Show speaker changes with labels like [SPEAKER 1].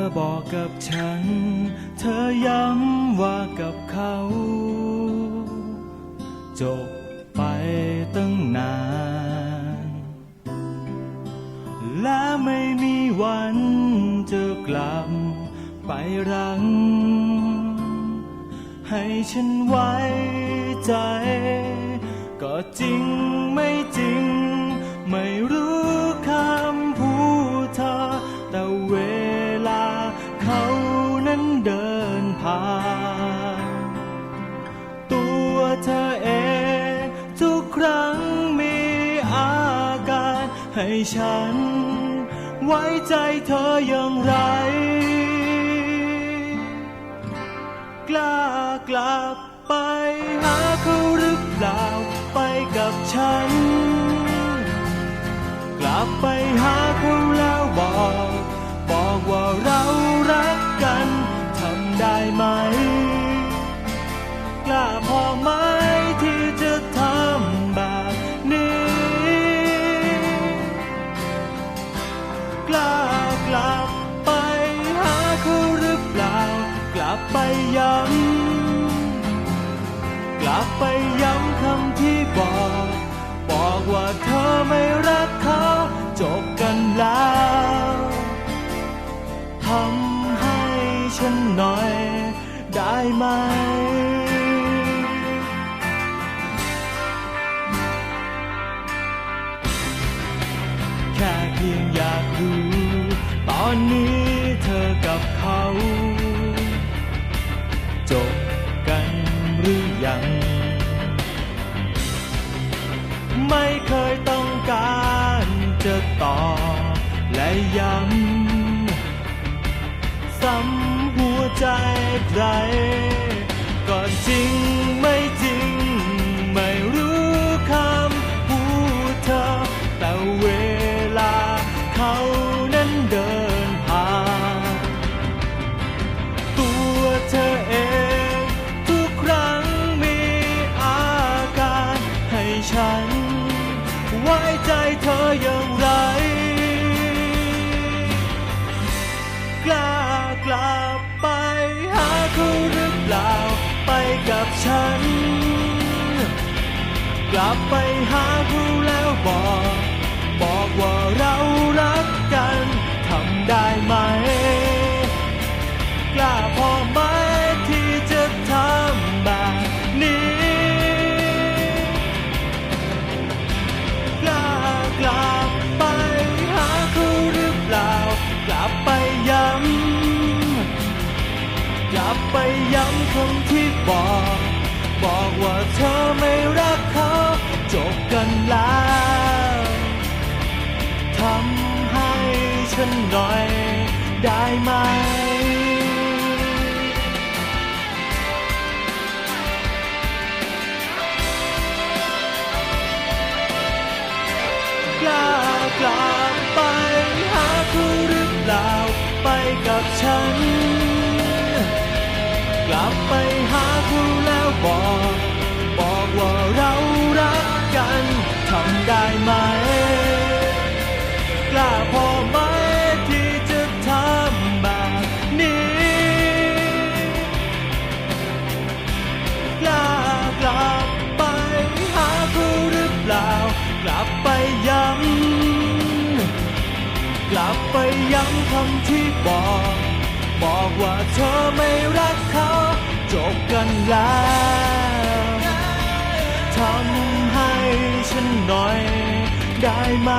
[SPEAKER 1] อบอกกับฉัน เธอย้ำว่ากับเขา จบไปตั้งนาน และไม่มีวันจะกลับไปรัง ให้ฉันไว้ใจ ก็จริงไม่จริง ไม่รู้ ให้ฉัน ไว้ใจเธออย่างไร กล้ากลับไปหาเขาหรือเปล่าไปกับฉัน กลับไป ลับไปย้ำคำที่บอก บอกว่าเธอไม่รักเขาจบกันแล้วทำให้ฉันหน่อยได้ไหมแค่เพียงอยากรู้ ตอนนี้เธอกับเขา จบ เคยต้องการจะตอบและย้ำซ้ำหัวใจใครก็จริง อย่างไร กล้ากลับไปหาเขาหรือเปล่า ไปกับฉัน กลับไปหาเขาแล้วบอก บอกว่าเรารักกัน ทำได้ไหม กล้าพอไหม บอก บอกว่าเธอไม่รักเขาจบกันแล้วทำให้ฉันหน่อยได้ไหมกล้ากลับไปหาเขาหรือเปล่าไปกับฉัน ลับไปหาเขาแล้วบอก บอกว่าเรารักกันทำได้ไหม กล้าพอไหมที่จะทำแบบนี้ กล้ากลับไปหาเขาหรือเปล่า กลับไปย้ำกลับไปย้ำคำที่บอก บอกว่าเธอไม่ กันแล้วทำให้ฉันหน่อยได้ไหม